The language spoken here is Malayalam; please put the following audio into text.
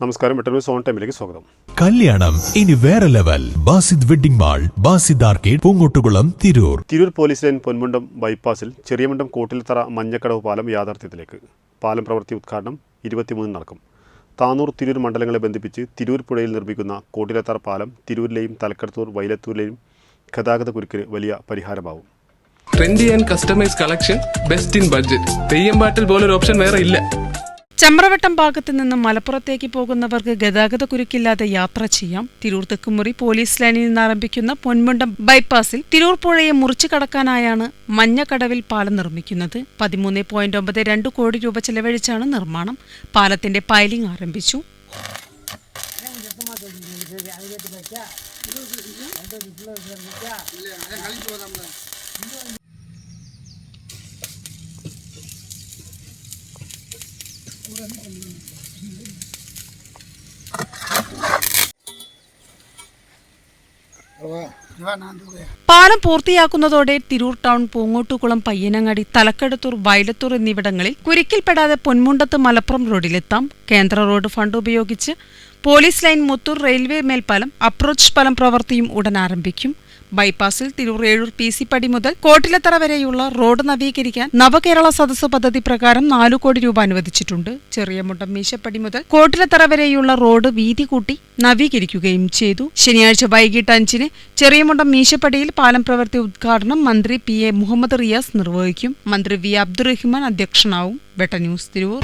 നമസ്കാരം വെട്ടന്നൂർ സോൺ ടൈമിലേക്ക് സ്വാഗതം. കല്യാണം ഇനി വേറെ level. Basid wedding mall Basid arcade Poongottukulam Tirur. Tirur police line Ponmundam ബൈപ്പാസിൽ Cheriyamundam Kottilthara Manjakkadavu പാലം യാഥാർത്ഥ്യത്തിലേക്ക്. പാലം പ്രവൃത്തി ഉദ്ഘാടനം ഇരുപത്തിമൂന്നിന് നടക്കും. താനൂർ തിരൂർ മണ്ഡലങ്ങളെ ബന്ധിപ്പിച്ച് തിരൂർ പുഴയിൽ നിർമ്മിക്കുന്ന കോട്ടിലത്തറ പാലം തിരൂരിലെയും തലക്കടത്തൂർ വൈലത്തൂരിലെയും ഗതാഗത കുരുക്കിന് വലിയ പരിഹാരമാവും. Trendy and customise collection best in budget Theyyam പാട്ടിൽ പോലൊരു ഓപ്ഷൻ വേറെ ഇല്ല. ചമ്രവട്ടം ഭാഗത്ത് നിന്ന് മലപ്പുറത്തേക്ക് പോകുന്നവർക്ക് ഗതാഗത കുരുക്കില്ലാതെ യാത്ര ചെയ്യാം. തിരൂർ തെക്കുമുറി പോലീസ് ലൈനിൽ നിന്ന് ആരംഭിക്കുന്ന പൊന്മുണ്ടം ബൈപ്പാസിൽ തിരൂർ പുഴയെ മുറിച്ചു കടക്കാനായാണ് മഞ്ഞക്കടവിൽ പാലം നിർമ്മിക്കുന്നത്. പതിമൂന്ന് പോയിന്റ് ഒമ്പത് രണ്ട് കോടി രൂപ ചെലവഴിച്ചാണ് നിർമ്മാണം. പാലത്തിന്റെ പൈലിംഗ് ആരംഭിച്ചു. പാലം പൂർത്തിയാക്കുന്നതോടെ തിരൂർ ടൗൺ പൂങ്ങോട്ടുകുളം പയ്യനങ്ങാടി തലക്കടത്തൂർ വയലത്തൂർ എന്നിവിടങ്ങളിൽ കുരുക്കിൽപ്പെടാതെ പൊന്മുണ്ടത്ത് മലപ്പുറം റോഡിലെത്താം കേന്ദ്ര റോഡ് ഫണ്ട് ഉപയോഗിച്ച് പോലീസ് ലൈൻ മുത്തൂർ റെയിൽവേ മേൽപ്പാലം അപ്രോച്ച് പാലം പ്രവൃത്തിയും ഉടൻ ആരംഭിക്കും. ബൈപ്പാസിൽ തിരൂർ ഏഴൂർ പി സി പടി മുതൽ കോട്ടിലത്തറ വരെയുള്ള റോഡ് നവീകരിക്കാൻ നവകേരള സദസ് പദ്ധതി പ്രകാരം നാലു കോടി രൂപ അനുവദിച്ചിട്ടുണ്ട്. ചെറിയമുണ്ടം മീശപ്പടി മുതൽ കോട്ടിലത്തറ വരെയുള്ള റോഡ് വീതി കൂട്ടി നവീകരിക്കുകയും ചെയ്തു. ശനിയാഴ്ച വൈകിട്ട് അഞ്ചിന് ചെറിയമുണ്ടം മീശപ്പടിയിൽ പാലം പ്രവൃത്തി ഉദ്ഘാടനം മന്ത്രി പി എ മുഹമ്മദ് റിയാസ് നിർവഹിക്കും. മന്ത്രി വി അബ്ദുറഹിമാൻ അധ്യക്ഷനാവും. വെട്ട ന്യൂസ് തിരൂർ.